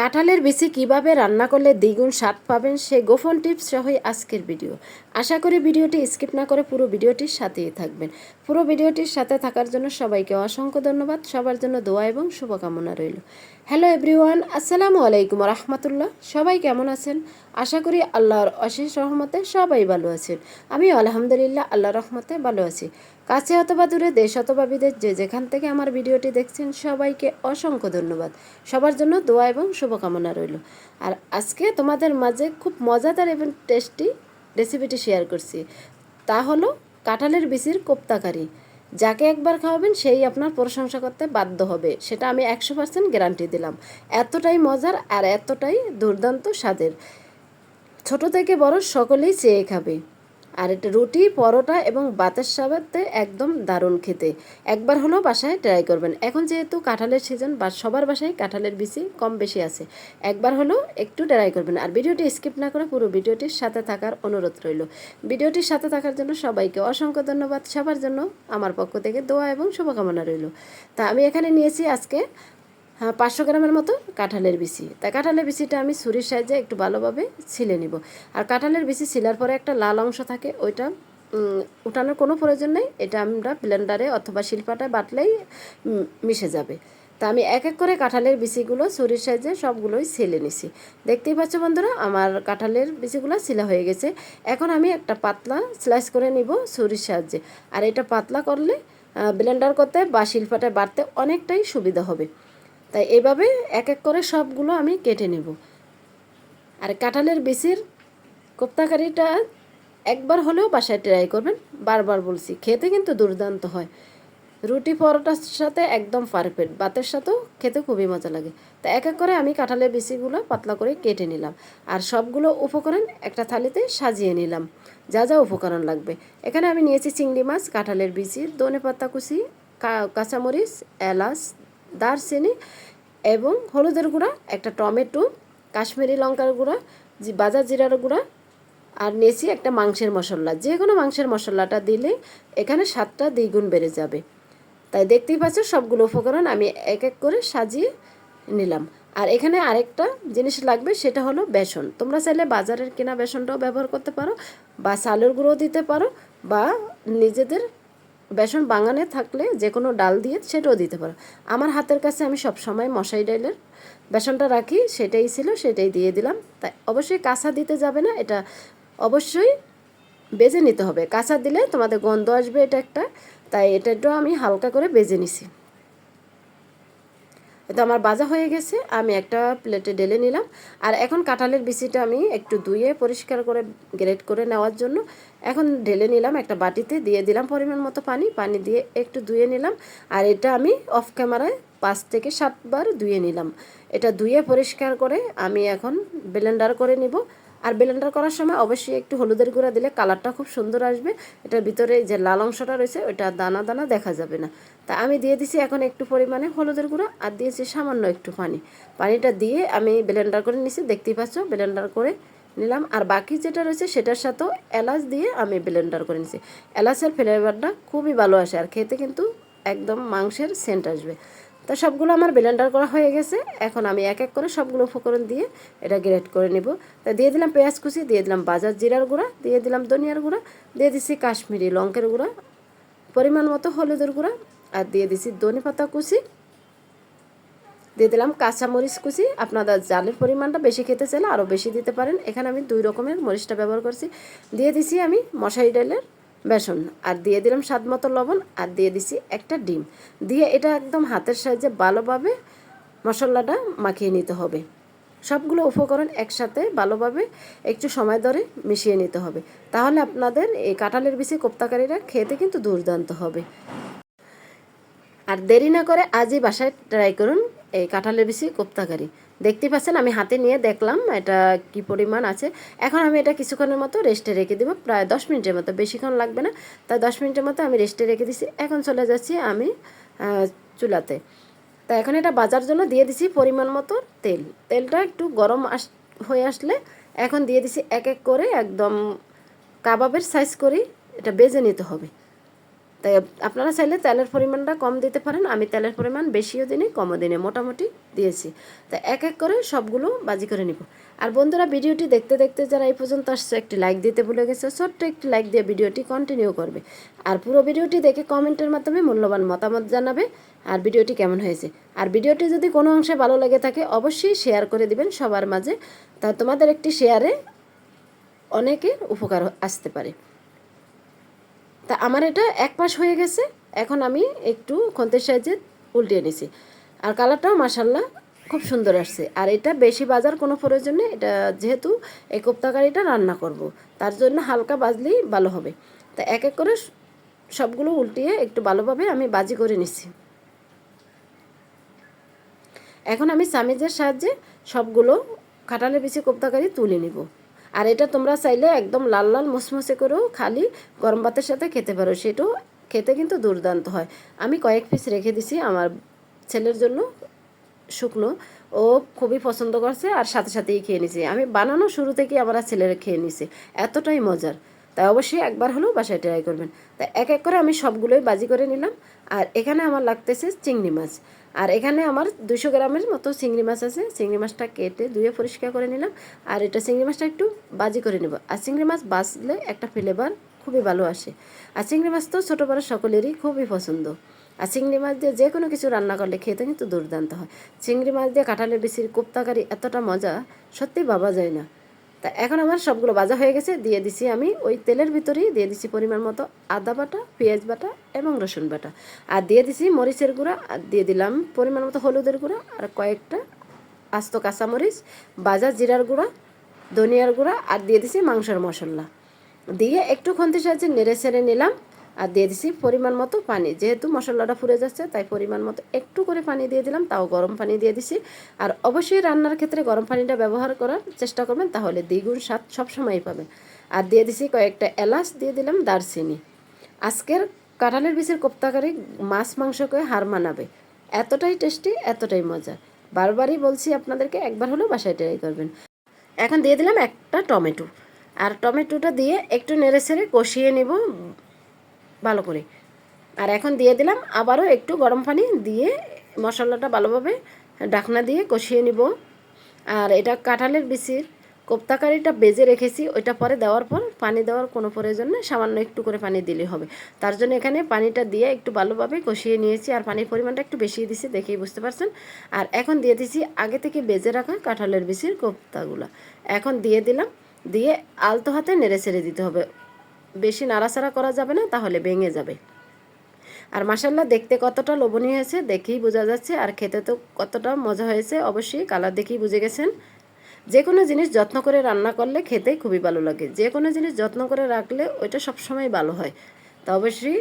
কাঁঠালের বিচি কীভাবে রান্না করলে দ্বিগুণ স্বাদ পাবেন সে গোপন টিপস সহই আজকের ভিডিও। আশা করি ভিডিওটি স্কিপ না করে পুরো ভিডিওটির সাথেই থাকবেন। পুরো ভিডিওটির সাথে থাকার জন্য সবাইকে অসংখ্য ধন্যবাদ। সবার জন্য দোয়া এবং শুভকামনা রইল। হ্যালো এভরিওয়ান, আসসালামু আলাইকুম রহমতুল্লাহ সবাই কেমন আছেন? আশা করি আল্লাহর অশেষ রহমতে সবাই ভালো আছেন। আমি আলহামদুলিল্লাহ আল্লাহ রহমতে ভালো আছি। কাছে অথবা দূরে, দেশ অথবা বিদেশ, যে যেখান থেকে আমার ভিডিওটি দেখছেন, সবাইকে অসংখ্য ধন্যবাদ। সবার জন্য দোয়া এবং শুভকামনা রইল। আর আজকে তোমাদের মাঝে খুব মজাদার এবং টেস্টি রেসিপিটি শেয়ার করছি। তা হলো কাঁঠালের বিচির কোপ্তাকারি। যাকে একবার খাওয়াবেন, সেই আপনার প্রশংসা করতে বাধ্য হবে। সেটা আমি একশো পার্সেন্ট গ্যারান্টি দিলাম। এতটাই মজার আর এতটাই দুর্দান্ত স্বাদের। ছোট থেকে বড় সকলেই চেয়ে খাবে। আর এটা রুটি, পরোটা এবং বাতের সাথে একদম দারুণ খেতে। একবার হলেও বাসায় ট্রাই করবেন। এখন যেহেতু কাঁঠালের সিজন বা সবার বাসায় কাঁঠালের বিচি কম বেশি আছে। একবার হলেও একটু ট্রাই করবেন। আর ভিডিওটি স্কিপ না করে পুরো ভিডিওটির সাথে থাকার অনুরোধ রইল। ভিডিওটির সাথে থাকার জন্য সবাইকে অসংখ্য ধন্যবাদ। সবার জন্য আমার পক্ষ থেকে দোয়া এবং শুভকামনা রইল। তা আমি এখানে নিয়েছি আজকে পাঁচশো গ্রামের মতো কাঁঠালের বিচি। তাই কাঁঠালের বিচিটা আমি ছুরির সাহায্যে একটু ভালোভাবে ছিলে নিব। আর কাঁঠালের বিচি ছিলার পরে একটা লাল অংশ থাকে, ওইটা উঠানোর কোনো প্রয়োজন নেই। এটা আমরা ব্লেন্ডারে অথবা শিল্পাটায় বাটলেই মিশে যাবে। তা আমি এক এক করে কাঁঠালের বিচিগুলো ছুরির সাহায্যে সবগুলোই ছিলে নিছি। দেখতেই পাচ্ছ বন্ধুরা, আমার কাঁঠালের বিচিগুলো ছিলা হয়ে গেছে। এখন আমি একটা পাতলা স্লাইস করে নিব ছুরির সাহায্যে। আর এটা পাতলা করলে ব্লেন্ডার করতে বা শিল্পাটায় বাটতে অনেকটাই সুবিধা হবে। তাই এভাবে এক এক করে সবগুলো আমি কেটে নেব। আর কাঁঠালের বিচির কোপ্তাকারিটা একবার হলেও বাসায় ট্রাই করবেন, বারবার বলছি, খেতে কিন্তু দুর্দান্ত হয়। রুটি পরোটার সাথে একদম পারফেক্ট, ভাতের সাথেও খেতে খুবই মজা লাগে। তো এক এক করে আমি কাঁঠালের বিচিগুলো পাতলা করে কেটে নিলাম আর সবগুলো উপকরণ একটা থালিতে সাজিয়ে নিলাম। যা যা উপকরণ লাগবে। এখানে আমি নিয়েছি চিংড়ি মাছ, কাঁঠালের বিচি ধনে পাতা কুচি কাঁচামরিচ, এলাচ দারচিনি এবং হলুদের গুঁড়া, একটা টমেটো, কাশ্মীরি লঙ্কার গুঁড়া বাজার জিরার গুঁড়া আর নিয়েছি একটা মাংসের মশলা। যে কোনো মাংসের মশলাটা দিলে এখানে স্বাদটা দ্বিগুণ বেড়ে যাবে। তাই দেখতেই পাচ্ছ সবগুলো উপকরণ আমি এক এক করে সাজিয়ে নিলাম। আর এখানে আরেকটা জিনিস লাগবে, সেটা হলো বেসন। তোমরা চাইলে বাজারের কেনা বেসনটাও ব্যবহার করতে পারো বা চালের গুঁড়ো দিতে পারো বা নিজেদের বেসন বাঙানে থাকলে যে কোনো ডাল দিয়ে সেটাও দিতে পারো। আমার হাতের কাছে আমি সব সময় মশাই ডালের বেসনটা রাখি, সেটাই ছিল, সেটাই দিয়ে দিলাম। তাই অবশ্যই কাঁচা দিতে যাবে না, এটা অবশ্যই বেজে নিতে হবে। কাঁচা দিলে তোমাদের গন্ধ আসবে এটা একটা, তাই এটা একটু আমি হালকা করে বেজে নিছি। তো আমার বাজা হয়ে গেছে, আমি একটা প্লেটে ডেলে নিলাম। আর এখন কাঁঠালের বিচিটা আমি একটু ধুয়ে পরিষ্কার করে গ্রেট করে নেওয়ার জন্য এখন ঢেলে নিলাম একটা বাটিতে, দিয়ে দিলাম পরিমাণ মতো পানি পানি দিয়ে একটু ধুয়ে নিলাম। আর এটা আমি অফ ক্যামেরায় পাঁচ থেকে সাতবার ধুয়ে নিলাম। এটা ধুয়ে পরিষ্কার করে আমি এখন ব্লেন্ডার করে নিব। আর ব্লেন্ডার করার সময় অবশ্যই একটু হলুদের গুঁড়া দিলে কালারটা খুব সুন্দর আসবে। এটার ভিতরে যে লাল অংশটা রয়েছে, ওইটা দানা দানা দেখা যাবে না। তা আমি দিয়ে দিছি এখন একটু পরিমাণে হলুদের গুঁড়া আর দিয়েছি সামান্য একটু পানি পানিটা দিয়ে আমি ব্লেন্ডার করে নিছি, দেখতেই পাচ্ছ? ব্লেন্ডার করে নিলাম। আর বাকি যেটা রয়েছে সেটার সাথেও এলাচ দিয়ে আমি ব্লেন্ডার করে নিছি। এলাচের ফ্লেভারটা খুবই ভালো আসে আর খেতে কিন্তু একদম মাংসের সেন্ট আসবে। তো সবগুলো আমার ব্লেন্ডার করা হয়ে গেছে। এখন আমি এক এক করে সবগুলো উপকরণ দিয়ে এটা গ্রেট করে নেব। তা দিয়ে দিলাম পেঁয়াজ কুচি, দিয়ে দিলাম বাজার জিরার গুঁড়া, দিয়ে দিলাম ধনিয়ার গুঁড়া, দিয়ে দিছি কাশ্মীরি লঙ্কের গুঁড়া, পরিমাণ মতো হলুদের গুঁড়া, আর দিয়ে দিছি ধনে পাতা কুচি। দিয়ে দিলাম কাঁচামরিচ কুচি। আপনাদের জালের পরিমাণটা বেশি খেতে চাইলে আরও বেশি দিতে পারেন। এখানে আমি দুই রকমের মরিচটা ব্যবহার করছি। দিয়ে দিছি আমি মশারি ডালের বেসন, আর দিয়ে দিলাম স্বাদ মতো লবণ, আর দিয়ে দিছি একটা ডিম। দিয়ে এটা একদম হাতের সাহায্যে ভালোভাবে মশলাটা মাখিয়ে নিতে হবে। সবগুলো উপকরণ একসাথে ভালোভাবে একটু সময় ধরে মিশিয়ে নিতে হবে। তাহলে আপনাদের এই কাঁঠালের বিচি কোপ্তাকারীরা খেতে কিন্তু দুর্দান্ত হবে। আর দেরি না করে আজই বাসায় ট্রাই করুন এই কাঁঠালের বিচি কোপ্তাকারি। দেখতে পাচ্ছেন, আমি হাতে নিয়ে দেখলাম এটা কি পরিমাণ আছে। এখন আমি এটা কিছুক্ষণের মতো রেস্টে রেখে দিব, প্রায় দশ মিনিটের মতো, বেশিক্ষণ লাগবে না। তাই দশ মিনিটের মতো আমি রেস্টে রেখে দিছি, এখন চলে যাচ্ছি আমি চুলাতে। তা এখন এটা বাজার জন্য দিয়ে দিছি পরিমাণ মতো তেল। তেলটা একটু গরম আস, হয়ে আসলে এখন দিয়ে দিছি এক এক করে একদম কাবাবের সাইজ করি এটা বেজে নিতে হবে। তাই আপনারা চাইলে তেলের পরিমাণটা কম দিতে পারেন। আমি তেলের পরিমাণ বেশিও দিনে, কমও দিনে, মোটামুটি দিয়েছি। তা এক এক করে সবগুলো বাজি করে নিব। আর বন্ধুরা, ভিডিওটি দেখতে দেখতে যারা এই পর্যন্ত আসছে, একটি লাইক দিতে ভুলে গেছে, ছোট্ট একটি লাইক দিয়ে ভিডিওটি কন্টিনিউ করবে। আর পুরো ভিডিওটি দেখে কমেন্টের মাধ্যমে মূল্যবান মতামত জানাবে আর ভিডিওটি কেমন হয়েছে। আর ভিডিওটি যদি কোনো অংশে ভালো লেগে থাকে, অবশ্যই শেয়ার করে দিবেন সবার মাঝে। তা তোমাদের একটি শেয়ারে অনেকের উপকার আসতে পারে। তা আমার এটা এক পাশ হয়ে গেছে, এখন আমি একটু খন্তের সাহায্যে উল্টিয়ে নিছি। আর কালারটাও মাসাল্লাহ খুব সুন্দর আসছে। আর এটা বেশি বাজার কোনো প্রয়োজন এটা যেহেতু এই কোপ্তাকারিটা রান্না করব, তার জন্য হালকা বাজলেই ভালো হবে। তা এক এক করে সবগুলো উল্টিয়ে একটু ভালোভাবে আমি বাজি করে নিচ্ছি এখন আমি চামিজের সাহায্যে সবগুলো খাটালে বিছে কোপ্তাকারি তুলে নিব। আর এটা তোমরা চাইলে একদম লাল লাল মুসমুসে করেও খালি গরম ভাতের সাথে খেতে পারো, সেটাও খেতে কিন্তু দুর্দান্ত হয়। আমি কয়েক পিস রেখে দিছি আমার ছেলের জন্য শুকনো, ও খুবই পছন্দ করছে আর সাথে সাথেই খেয়ে নিছে। আমি বানানো শুরু থেকেই আমরা ছেলেরা খেয়ে নিছে, এতটাই মজার। তাই অবশ্যই একবার হলেও বাসায় ট্রাই করবেন। তাই এক এক করে আমি সবগুলোই বাজি করে নিলাম, আর এখানে আমার লাগতেছে চিংড়ি মাছ। আর এখানে আমার দুশো গ্রামের মতো চিংড়ি মাছ আছে। চিংড়ি মাছটা কেটে ধুয়ে পরিষ্কার করে নিলাম। আর এটা চিংড়ি মাছটা একটু বাজি করে নেব। আর চিংড়ি মাছ বাজলে একটা ফ্লেভার খুবই ভালো আসে। আর চিংড়ি মাছ তো ছোটো বড়ো সকলেরই খুবই পছন্দ। আর চিংড়ি মাছ দিয়ে যে কোনো কিছু রান্না করলে খেতে কিন্তু দুর্দান্ত হয়। চিংড়ি মাছ দিয়ে কাঁঠালের বিচির কোপ্তাকারি এতটা মজা সত্যি ভাবা যায় না। তা এখন আমার সবগুলো ভাজা হয়ে গেছে, দিয়ে দিছি আমি ওই তেলের ভিতরেই দিয়ে দিছি পরিমাণ মতো আদা বাটা, পেঁয়াজ বাটা এবং রসুন বাটা। আর দিয়ে দিছি মরিচের গুঁড়া, আর দিয়ে দিলাম পরিমাণ মতো হলুদের গুঁড়া আর কয়েকটা আস্ত কাঁচামরিচ, বাজা জিরার গুঁড়া, ধনিয়ার গুঁড়া, আর দিয়ে দিছি মাংসের মশলা। দিয়ে একটু খন্তির সাহায্যে নেড়ে সেড়ে নিলাম। আর দিয়ে দিছি পরিমাণ মতো পানি। যেহেতু মশলাটা ফুরে যাচ্ছে, তাই পরিমাণ মতো একটু করে পানি দিয়ে দিলাম, তাও গরম পানি দিয়ে দিছি। আর অবশ্যই রান্নার ক্ষেত্রে গরম পানিটা ব্যবহার করার চেষ্টা করবেন, তাহলে দ্বিগুণ স্বাদ সবসময়ই পাবেন। আর দিয়ে দিছি কয়েকটা এলাচ, দিয়ে দিলাম দারচিনি। আজকের কাঁঠালের বীজের কোপ্তাকারি মাছ মাংসকে হার মানাবে। এতটাই টেস্টি, এতটাই মজা। বারবারই বলছি আপনাদেরকে, একবার হলেও বাসায় ট্রাই করবেন। এখন দিয়ে দিলাম একটা টমেটো। আর টমেটোটা দিয়ে একটু নেড়ে ছেড়ে কষিয়ে নেব। ভালো করে। আর এখন দিয়ে দিলাম, আবারও একটু গরম পানি দিয়ে মশলাটা ভালোভাবে ডাকনা দিয়ে কষিয়ে নিব। আর এটা কাঁঠালের বিচির কোপ্তাকারিটা বেজে রেখেছি, ওইটা পরে দেওয়ার পর পানি দেওয়ার কোনো প্রয়োজন নেই, সামান্য একটু করে পানি দিলে হবে। তার জন্য এখানে পানিটা দিয়ে একটু ভালোভাবে কষিয়ে নিয়েছি, আর পানির পরিমাণটা একটু বেশি দিছি, দেখেই বুঝতে পারছেন। আর এখন দিয়ে দিছি আগে থেকে বেজে রাখা কাঁঠালের বিচির কোপ্তাগুলো। এখন দিয়ে দিলাম, দিয়ে আলতো হাতে নেড়ে ছেড়ে দিতে হবে। বেশি নাড়াচাড়া করা যাবে না, তাহলে ভেঙে যাবে। আর মাসাল্লা দেখতে কতটা লোভনীয় হয়েছে দেখেই বোঝা যাচ্ছে, আর খেতে তো কতটা মজা হয়েছে অবশ্যই কালার দেখেই বুঝে গেছেন। যে কোনো জিনিস যত্ন করে রান্না করলে খেতেই খুবই ভালো লাগে। যে কোনো জিনিস যত্ন করে রাখলে ওইটা সবসময় ভালো হয়। তা অবশ্যই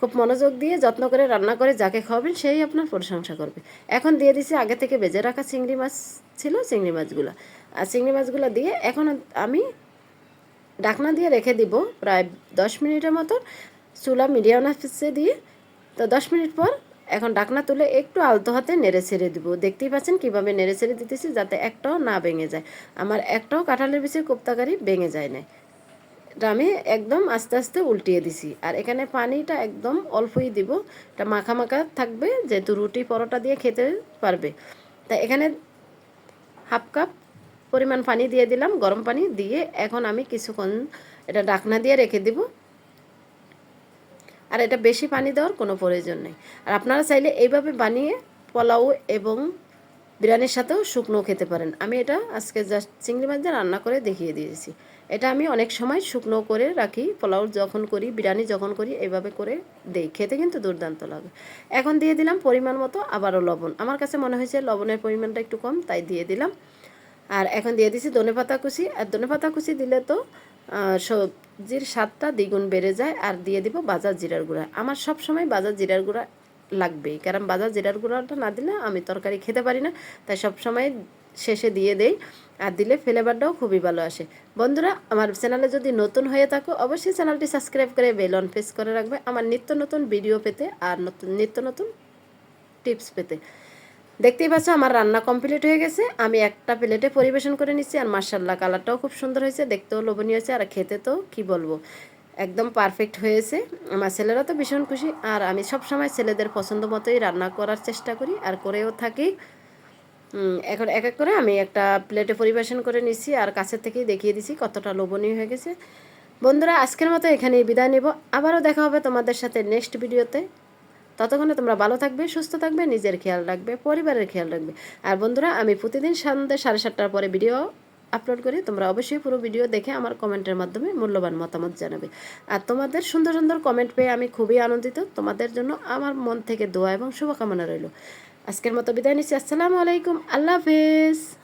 খুব মনোযোগ দিয়ে যত্ন করে রান্না করে যাকে খাওয়াবেন সেই আপনার প্রশংসা করবে। এখন দিয়ে দিছি আগে থেকে বেজে রাখা চিংড়ি মাছ ছিল, চিংড়ি মাছগুলো। আর চিংড়ি মাছগুলো দিয়ে এখন আমি ঢাকনা দিয়ে রেখে দিব প্রায় দশ মিনিটের মতো। চুলা মিডিয়াম আঁচে দিয়ে তো দশ মিনিট পর এখন ডাকনা তুলে একটু আলতো হাতে নেড়ে ছেড়ে দিব। দেখতেই পাচ্ছেন কীভাবে নেড়ে ছেড়ে দিতেছি যাতে একটাও না ভেঙে যায়। আমার একটাও কাঁঠালের বিচের কোপ্তাকারি ভেঙে যায় না এটা আমি একদম আস্তে আস্তে উল্টিয়ে দিছি। আর এখানে পানিটা একদম অল্পই দিব। এটা মাখা মাখা থাকবে, যেহেতু রুটি পরোটা দিয়ে খেতে পারবে। তা এখানে হাফ কাপ পরিমাণ পানি দিয়ে দিলাম, গরম পানি দিয়ে এখন আমি কিছুক্ষণ এটা ডাকনা দিয়ে রেখে দিব। আর এটা বেশি পানি দেওয়ার কোনো প্রয়োজন নেই। আর আপনারা চাইলে এইভাবে বানিয়ে পোলাও এবং বিরিয়ানির সাথেও শুকনো খেতে পারেন। আমি এটা আজকে জাস্ট চিংড়ি মাছ দিয়ে রান্না করে দেখিয়ে দিয়েছি। এটা আমি অনেক সময় শুকনো করে রাখি, পোলাও যখন করি, বিরিয়ানি যখন করি, এইভাবে করে দেই। খেতে কিন্তু দুর্দান্ত লাগে। এখন দিয়ে দিলাম পরিমাণ মতো আবারও লবণ। আমার কাছে মনে হয়েছে লবণের পরিমাণটা একটু কম, তাই দিয়ে দিলাম। আর এখন দিয়ে দিছি ধনে পাতা কুচি। আর ধনে পাতা কুচি দিলে তো সবজির স্বাদটা দ্বিগুণ বেড়ে যায়। আর দিয়ে দিব বাজার জিরার গুঁড়া। আমার সব সময় বাজার জিরার গুঁড়া লাগবেই। কারণ বাজার জিরার গুঁড়াটা না দিলে আমি তরকারি খেতে পারি না। তাই সব সময় শেষে দিয়ে দেই। আর দিলে ফ্লেভারটাও খুবই ভালো আসে। বন্ধুরা, আমার চ্যানেলে যদি নতুন হয়ে থাকো, অবশ্যই চ্যানেলটি সাবস্ক্রাইব করে বেল অন প্রেস করে রাখবে। আমার নিত্য নতুন ভিডিও পেতে আর নতুন, নিত্য নতুন টিপস পেতে। দেখতেই পাচ্ছ আমার রান্না কমপ্লিট হয়ে গেছে। আমি একটা প্লেটে পরিবেশন করে নিচ্ছি আর মার্শাল্লাহ কালারটাও খুব সুন্দর হয়েছে, দেখতেও লোভনীয় হয়েছে আর খেতে তো কি বলব? একদম পারফেক্ট হয়েছে। আমার ছেলেরা তো ভীষণ খুশি আর আমি সব সময় ছেলেদের পছন্দ মতোই রান্না করার চেষ্টা করি আর করেও থাকি। এখন এক এক করে আমি একটা প্লেটে পরিবেশন করে নিচ্ছি আর কাছের থেকেই দেখিয়ে দিছি কতটা লোভনীয় হয়ে গেছে। বন্ধুরা, আজকের মতো এখানেই বিদায় নেব। আবারও দেখা হবে তোমাদের সাথে নেক্সট ভিডিওতে ততক্ষণে তোমরা ভালো থাকবে, সুস্থ থাকবে, নিজের খেয়াল রাখবে, পরিবারের খেয়াল রাখবে। আর বন্ধুরা, আমি প্রতিদিন সন্ধ্যে সাড়ে সাতটার পরে ভিডিও আপলোড করি। তোমরা অবশ্যই পুরো ভিডিও দেখে আমার কমেন্টের মাধ্যমে মূল্যবান মতামত জানাবে। আর তোমাদের সুন্দর সুন্দর কমেন্ট পেয়ে আমি খুবই আনন্দিত। তোমাদের জন্য আমার মন থেকে দোয়া এবং শুভকামনা রইল। আজকের মতো বিদায় নিচ্ছি। আসসালামু আলাইকুম। আল্লাহ হাফেজ।